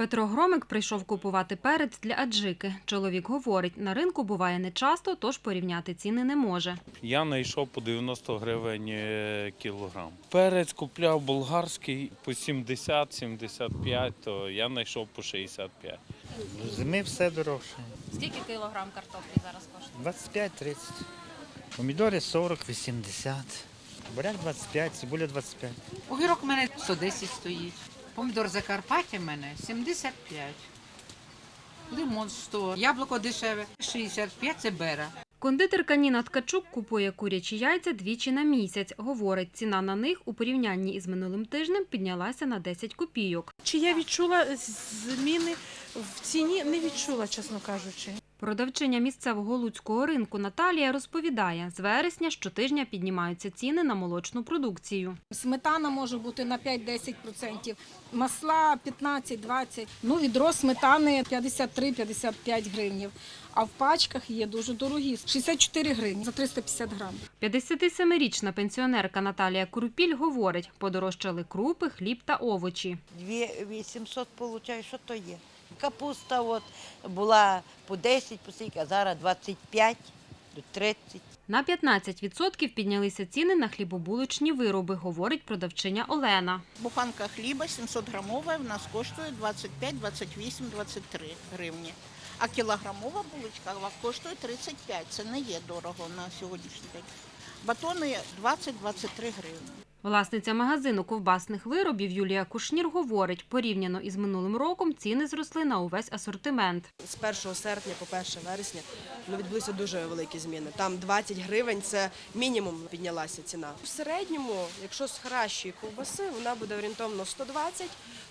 Петро Громик прийшов купувати перець для аджики. Чоловік говорить, на ринку буває нечасто, тож порівняти ціни не може. Я знайшов по 90 гривень е, кілограм. Перець купляв болгарський по 70-75, то я знайшов по 65. Зими все дорожче. Скільки кілограм картоплі зараз коштує? 25-30. Помідори 40-80. Буряк 25, цибуля 25. Огірок у мене 110 стоїть. Помідор Закарпаття в мене 75. Лимон 100. Яблуко дешеве 65 це бера. Кондитерка Ніна Ткачук купує курячі яйця двічі на місяць. Говорить, ціна на них у порівнянні із минулим тижнем піднялася на 10 копійок. Чи я відчула зміни в ціні? Не відчула, чесно кажучи. Продавчиня місцевого луцького ринку Наталія розповідає, з вересня щотижня піднімаються ціни на молочну продукцію. Сметана може бути на 5-10%, масла 15-20%. Ну, відро сметани 53-55 гривнів. А в пачках є дуже дорогі 64 гривні за 350 грам. 57-річна пенсіонерка Наталія Крупіль говорить, подорожчали крупи, хліб та овочі. 2800 получаю, що то є? Капуста от була по 10, по скільки, а зараз 25 до 30. На 15% піднялися ціни на хлібобулочні вироби, говорить продавчиня Олена. Буханка хліба 700 грамова в нас коштує 25, 28, 23 гривні. А кілограмова булочка коштує 35. Це не є дорого на сьогоднішній день. Батони 20-23 гривні. Власниця магазину ковбасних виробів Юлія Кушнір говорить, порівняно із минулим роком ціни зросли на увесь асортимент. з 1 серпня по 1 вересня ну, відбулися дуже великі зміни. Там 20 гривень це мінімум піднялася ціна. В середньому, якщо з кращої ковбаси, вона буде орієнтовно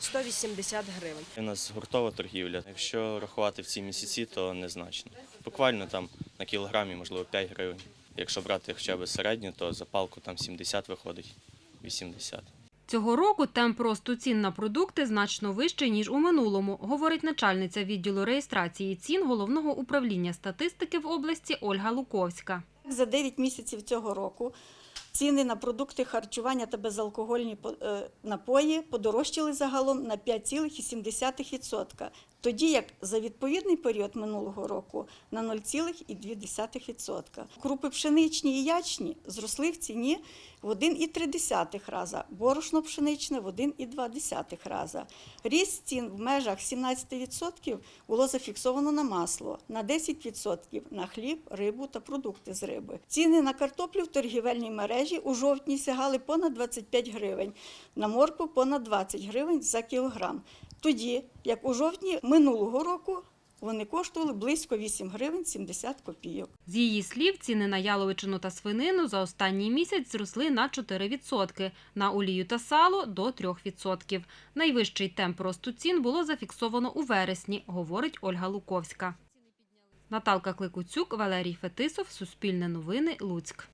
120-180 гривень. У нас гуртова торгівля. Якщо рахувати в ці місяці, то незначно. Буквально там на кілограмі, можливо, 5 гривень. Якщо брати хоча б середню, то за палку там 70 виходить, 80. Цього року темп росту цін на продукти значно вищий, ніж у минулому, говорить начальниця відділу реєстрації цін Головного управління статистики в області Ольга Луковська. За 9 місяців цього року ціни на продукти харчування та безалкогольні е, напої подорожчали загалом на 5,7%, тоді як за відповідний період минулого року на 0,2%. Крупи пшеничні і ячні зросли в ціні в 1,3 раза, борошно пшеничне в 1,2 раза. Ріст цін в межах 17% було зафіксовано на масло, на 10% на хліб, рибу та продукти з риби. Ціни на картоплю в торгівельній мережі у жовтні сягали понад 25 гривень, на моркву понад 20 гривень за кілограм. Тоді, як у жовтні минулого року, вони коштували близько 8 гривень 70 копійок. З її слів, ціни на яловичину та свинину за останній місяць зросли на 4%, на олію та сало – до 3%. Найвищий темп росту цін було зафіксовано у вересні, говорить Ольга Луковська. Наталка Кликуцюк, Валерій Фетисов, Суспільне новини, Луцьк.